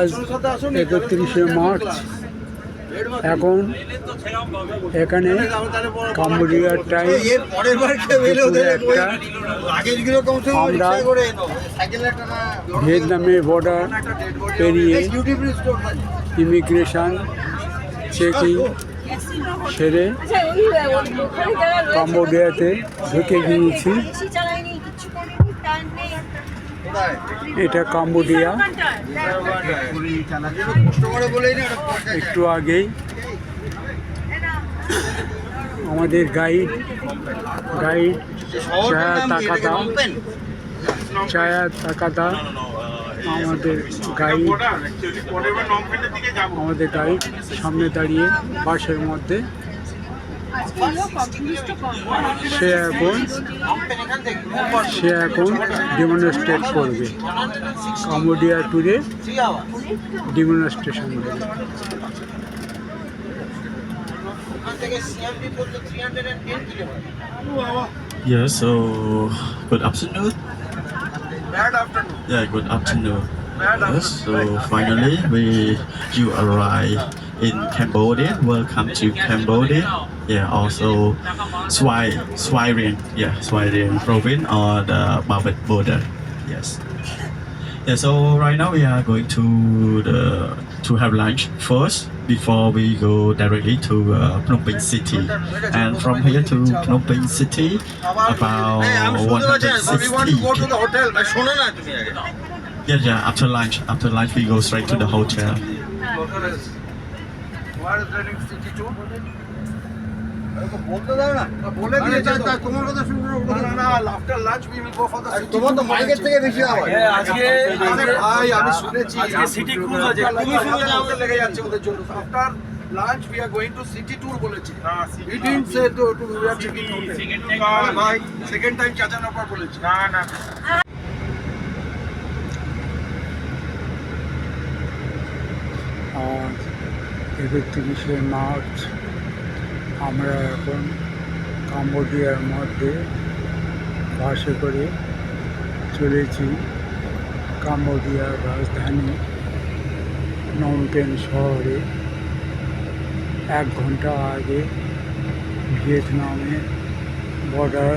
আজ একত্রিশে মার্চ। এখন এখানে কাম্বোডিয়ার টাইম আমরা ভিয়েতনামের বর্ডার পেরিয়ে ইমিগ্রেশন চেকিং সেরে কাম্বোডিয়াতে ঢুকে গিয়েছি। এটা কাম্বোডিয়া। একটু আগেই আমাদের গাইড গাইড চায়া তাকাতা চায়া তাকাতা আমাদের গাইড আমাদের গাইড সামনে দাঁড়িয়ে বাসের মধ্যে সে এখন সে এখন ডেমনস্ট্রেট করবে কাম্বোডিয়া ট্যুরে ডেমনস্ট্রেশন দেবে Yeah, so good afternoon. Bad afternoon. Yeah, good afternoon. Yes, so finally we you arrive in Cambodia. Welcome to Cambodia. yeah also Swai Swairen yeah Swairen province or the Babet border. Yes. Yeah so right now we are going to the to have lunch first before we go directly to uh, Phnom Penh city. And from here to Phnom Penh city about 160 yeah, yeah, after lunch, after lunch we go straight to the hotel. What is the next city to? বলতে দাও না। বলে দিয়েছে তোমার কথা শুনব না, না, না, after lunch we will go for তোমার তো মাইকের থেকে বেশি আওয়াজ। আজকে ভাই আমি শুনেছি আজকে city cruise আছে। তুমি শুনলে না, লেগে যাচ্ছে ওদের জন্য। After lunch we are going to city tour বলেছে। He didn't say to to we are checking ভাই সেকেন্ড টাইম চাচানোর পর বলেছে। না না আজ একত্রিশে মার্চ আমরা এখন কাম্বোডিয়ার মধ্যে বাসে করে চলেছি। কাম্বোডিয়ার রাজধানী নমপেন শহরে। এক ঘণ্টা আগে ভিয়েতনামে বর্ডার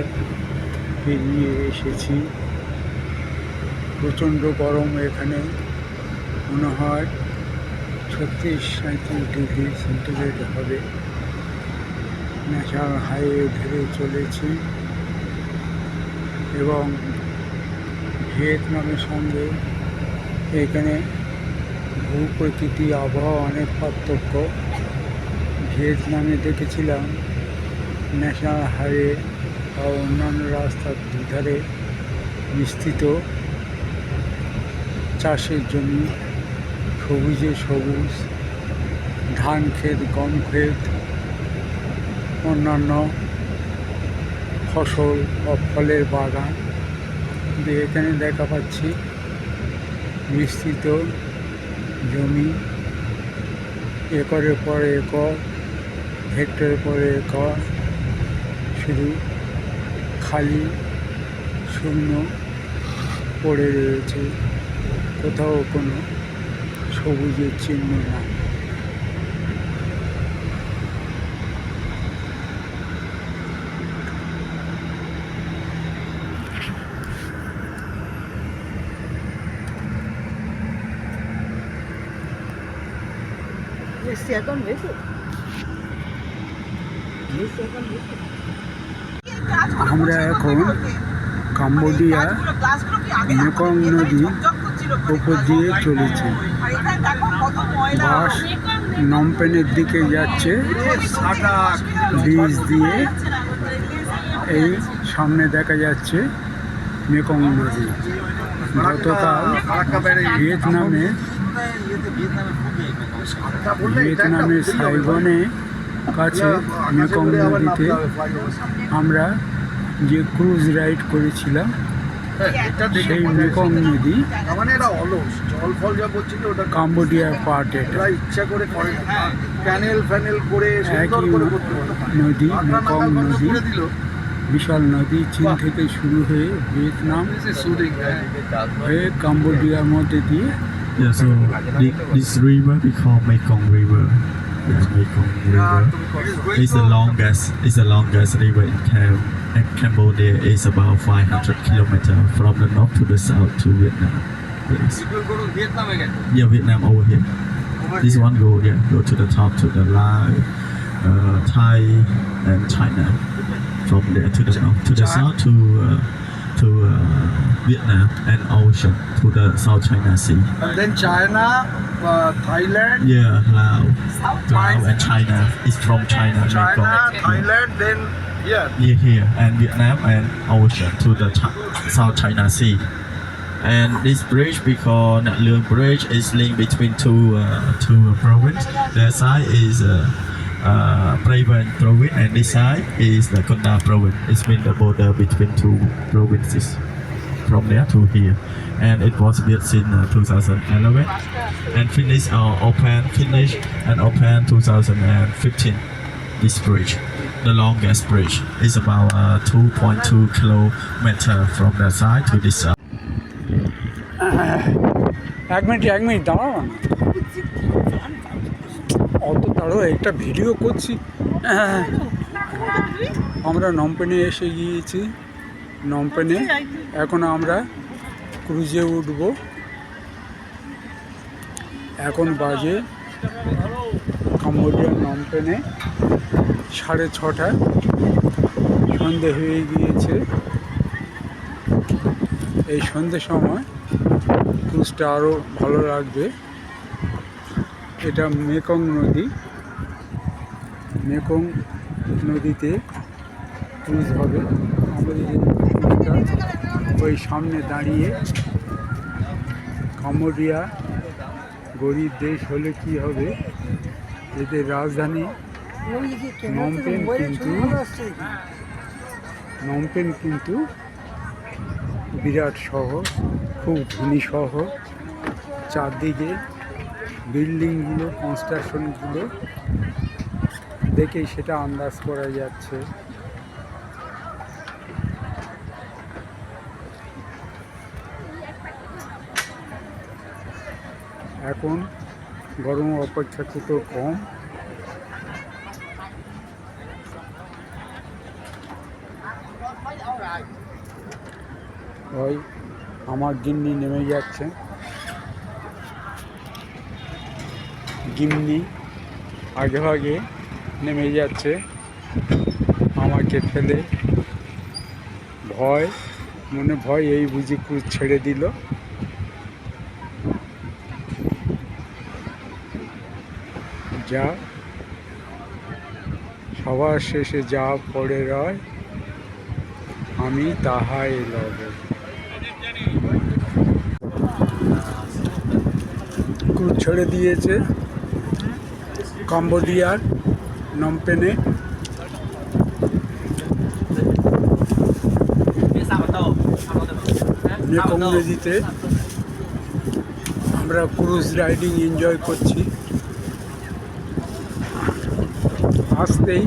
পেরিয়ে এসেছি। প্রচণ্ড গরম এখানে। মনে হয় ছত্রিশ সাঁত্রিশ ডিগ্রি সেন্টিগ্রেড হবে। ন্যাশনাল হাইওয়ে ধরে চলেছি এবং ভিয়েতনামের সঙ্গে এখানে ভূপ্রকৃতি আবহাওয়া অনেক পার্থক্য। ভিয়েতনামে দেখেছিলাম ন্যাশনাল হাইওয়ে বা অন্যান্য রাস্তার দুধারে বিস্তৃত চাষের জমি, সবুজে সবুজ, ধান ক্ষেত, গম ক্ষেত অন্যান্য ফসল বা ফলের বাগান কিন্তু এখানে দেখা পাচ্ছি বিস্তৃত জমি, একরের পর একর, হেক্টরের পর একর, শুধু খালি শূন্য পড়ে রয়েছে। কোথাও কোনো সবুজের চিহ্ন নাই। আমরা এখন কাম্বোডিয়া মেকং নদী উপর দিয়ে চলেছি। বাস নমপেনের দিকে যাচ্ছে। ব্রিজ দিয়ে এই সামনে দেখা যাচ্ছে মেকং নদী। গতকাল ভিয়েতনামে ভিয়েতনামের সাইগনে কাছে মেকং নদীতে আমরা যে ক্রুজ রাইড করেছিলাম সেই মেকং নদী কাম্বোডিয়ার পার্ট এটা। ইচ্ছা করে ফ্যানেল করে নদী মেকং নদী। বিশাল নদী চীন থেকে শুরু হয়ে ভিয়েতনাম হয়ে কাম্বোডিয়ার মধ্যে দিয়ে Yeah, so thi- this river we call Mekong River. Yeah, Mekong River. It's the longest. It's the longest river in Cam. And Cambodia is about 500 kilometers from the north to the south to Vietnam. Yes. Yeah, Vietnam over here. This one go yeah go to the top to the Laos, uh, Thai, and China. From there to the north to the south to uh, to uh, Vietnam and ocean to the South China Sea. And then China, uh, Thailand, Yeah, Laos, Laos and China is from China. China, Mekong. Thailand, then here. Yeah, here and Vietnam and ocean to the Chi- South China Sea. And this bridge because Nat Luang Bridge is linked between two uh, two provinces. The side is uh, uh, Preven province and this side is the Konda province. It's been the border between two provinces from there to here. And it was built in uh, 2011 and finished uh, open finished and open 2015. This bridge, the longest bridge, is about uh, 2.2 kilometer from the side to this side. এক minute এক minute দাঁড়াও দাঁড়ো একটা video করছি। আমরা নমপেনে এসে গিয়েছি, নমপেনে। এখন আমরা ক্রুজে উঠব। এখন বাজে কাম্বোডিয়ার নমপেনে সাড়ে ছটা। সন্ধে হয়ে গিয়েছে। এই সন্ধ্যে সময় ক্রুজটা আরও ভালো লাগবে। এটা মেকং নদী। মেকং নদীতে ক্রুজ হবে। আমরা ওই সামনে দাঁড়িয়ে কাম্বোডিয়া গরিব দেশ হলে কি হবে? এদের রাজধানী নমপেন কিন্তু নমপেন কিন্তু বিরাট শহর খুব ধনী শহর। চারদিকে বিল্ডিংগুলো কনস্ট্রাকশনগুলো দেখেই সেটা আন্দাজ করা যাচ্ছে। এখন গরম অপেক্ষাকৃত কম। ওই আমার গিন্নি নেমে যাচ্ছে। গিন্নি আগে ভাগে নেমে যাচ্ছে। আমাকে ফেলে। ভয়, মনে ভয়, এই বুঝি ক্রুজ ছেড়ে দিল। যা, সবার শেষে যা পড়ে রয়, আমি তাহাই লব। ছেড়ে দিয়েছে। কম্বোডিয়ার নমপেনে মেকং নদীতে আমরা ক্রুজ রাইডিং এনজয় করছি। আসতেই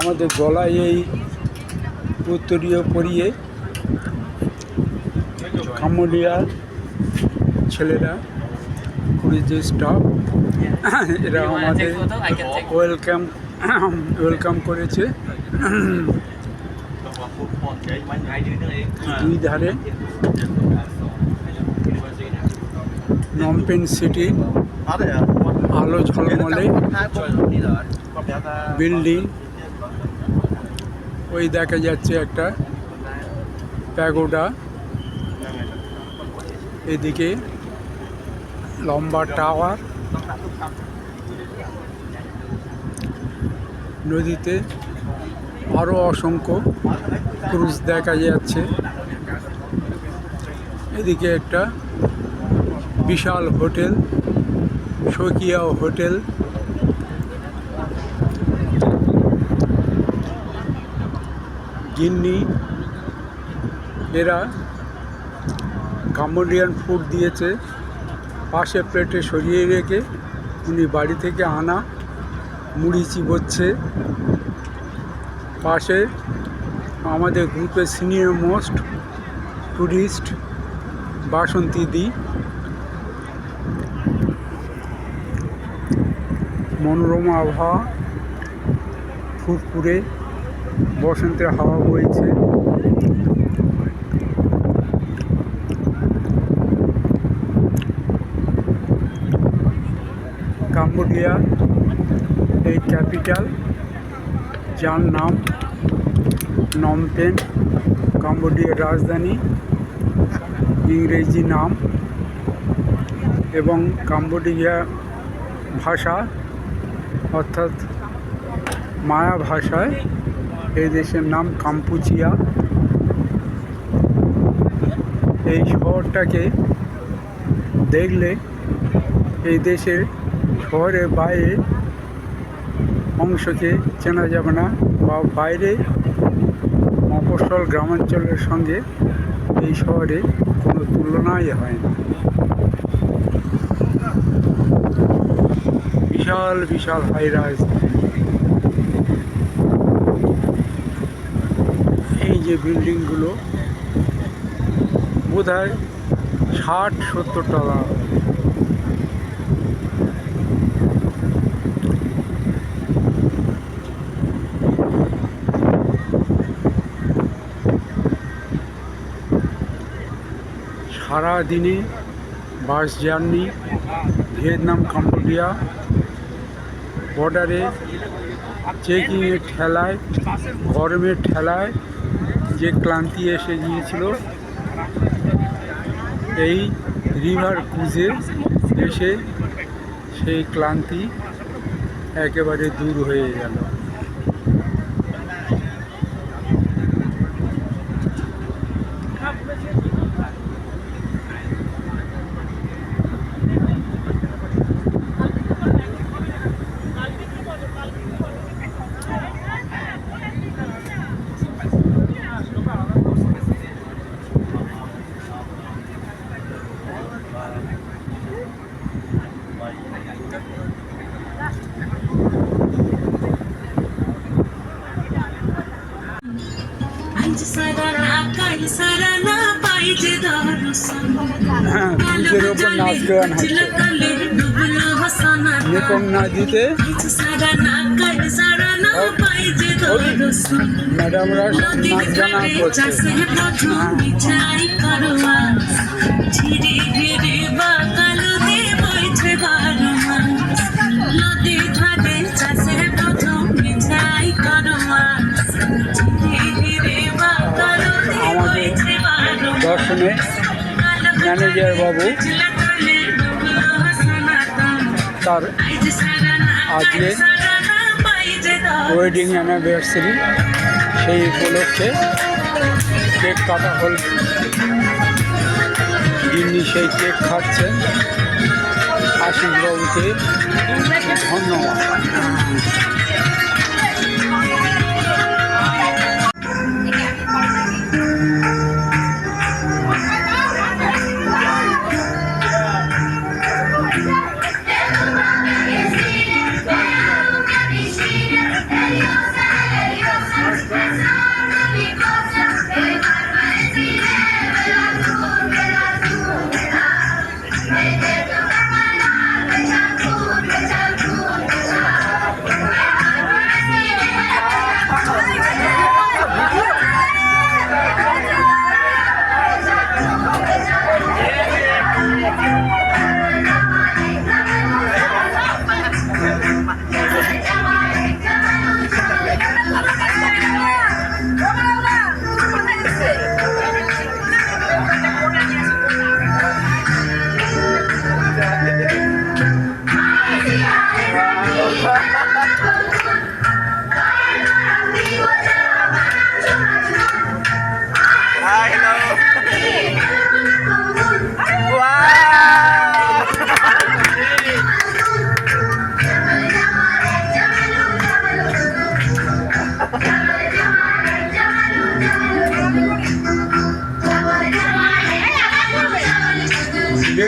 আমাদের গলায় এই উত্তরীয় পরিয়ে কাম্বোডিয়ার ছেলেরা ক্রুজের স্টাফ এরা আমাদের ওয়েলকাম ওয়েলকাম করেছে। দুই ধারে। নমপেন সিটি আলো ঝলমলে। বিল্ডিং ওই দেখা যাচ্ছে একটা প্যাগোডা। এদিকে। লম্বা টাওয়ার। নদীতে আরও অসংখ্য ক্রুজ দেখা যাচ্ছে। এদিকে একটা বিশাল হোটেল শোকিয়া হোটেল। গিন্নি, এরা কাম্বোডিয়ান ফুড দিয়েছে। পাশে প্লেটে সরিয়ে রেখে উনি বাড়ি থেকে আনা মুড়ি চিবোচ্ছে। পাশে আমাদের গ্রুপের সিনিয়র মোস্ট ট্যুরিস্ট বাসন্তী দি। মনোরমা আবহাওয়া, ফুরফুরে, বসন্তের হাওয়া বইছে। কাম্বোডিয়া এই ক্যাপিটাল যার নাম নমপেন কাম্বোডিয়ার রাজধানী, ইংরেজি নাম, এবং কাম্বোডিয়া ভাষা, অর্থাৎ মায়া ভাষায় এই দেশের নাম কাম্পুচিয়া। এই শহরটাকে দেখলে এই দেশের শহরের বাইরে অংশকে চেনা যাবে না বা বাইরে মফস্বল গ্রামাঞ্চলের সঙ্গে এই শহরে কোনো তুলনাই হয় না। বিশাল বিশাল হাই এই যে বিল্ডিংগুলো বোধ হয় ষাট, সত্তর টাকা সারা দিনে বাস জার্নি, ভিয়েতনাম, কাম্বোডিয়া, বর্ডারে চেকিংয়ের ঠেলায়, গরমের ঠেলায় যে ক্লান্তি এসে গিয়েছিল, এই রিভার ক্রুজে এসে সেই ক্লান্তি একেবারে দূর হয়ে গেল আজ সারা না কাল সারা না পাইছে দর্শন হ্যাঁ ব্রিজের ওপর নাচ গান হচ্ছে ডুবলো হাসানা মেকং নদীতে আজ সারা না কাল সারা না পাইছে দর্শন ম্যাডামরা নদী নাচ গান করছে। ম্যানেজার বাবু তার আজকে ওয়েডিং অ্যানিভার্সারি সেই উপলক্ষে কেক কাটা হল। যিনি সেই কেক খাচ্ছেন আশিসবাবুকে ধন্যবাদ।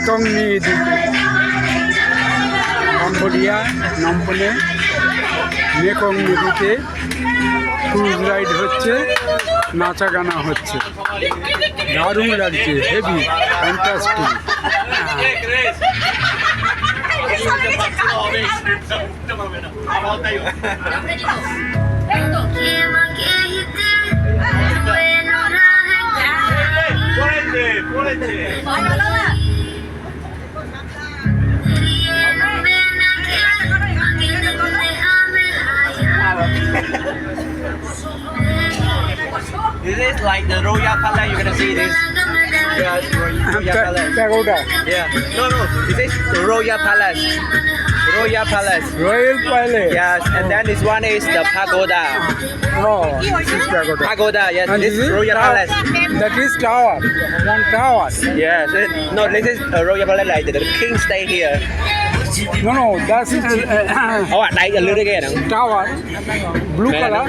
মেকং নিয়ে দিকে কম্বোডিয়া নম্বলে মেকং নদীতে ক্রুজ রাইড হচ্ছে নাচা গানা হচ্ছে দারুণ লাগছে heavy fantastic This is like the Royal Palace, you're gonna see this. Yeah, Royal Palace. Yeah. No, no, it is Royal Palace. Royal Palace. Royal Palace. Yes, and then this one is the pagoda. No, this is pagoda. Pagoda. Yes, And this, is Royal tower. Palace. That is tower. One tower. Yes, no, this is uh, Royal Palace. Like the king stay here. No, no, that is uh, uh, Oh, I like a little again. tower. Blue color.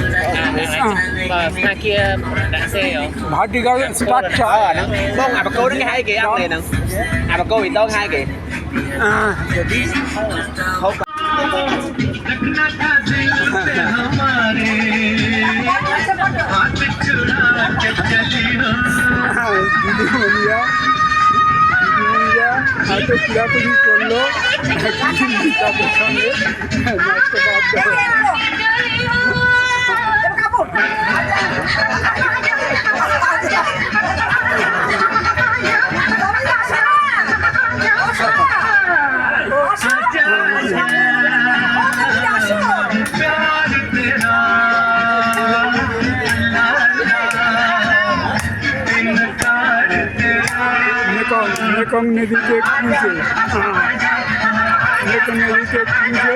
Mà mai kia đã xe rồi. Uh, vertical structure. Ờ, nó. Không, à bà cô nó cái hai kì ăn liền nè. À bà. Uh, Không. দিদিমণিরা দিদিমণিরা এত পিড়াপিড়ি করলো তাদের সঙ্গে নাচতে বাধ্য Mekong নদীতে খুঁজে Mekong নদীতে খুঁজে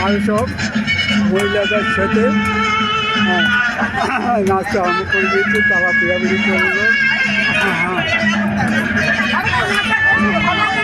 আর সব মহিলাদের সাথে হ্যাঁ, নাচতে আরম্ভ করে দিয়েছে তারা পিড়াপিড়ি করল। হ্যাঁ You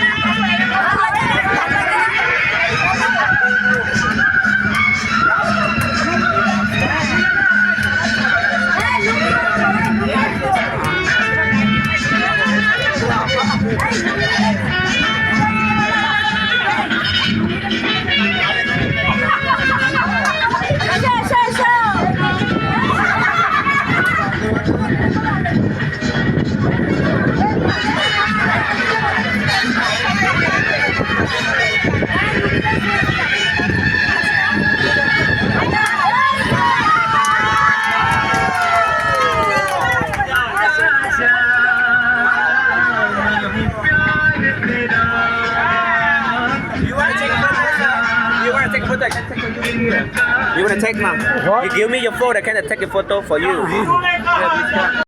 give me your phone. I can take a photo for you.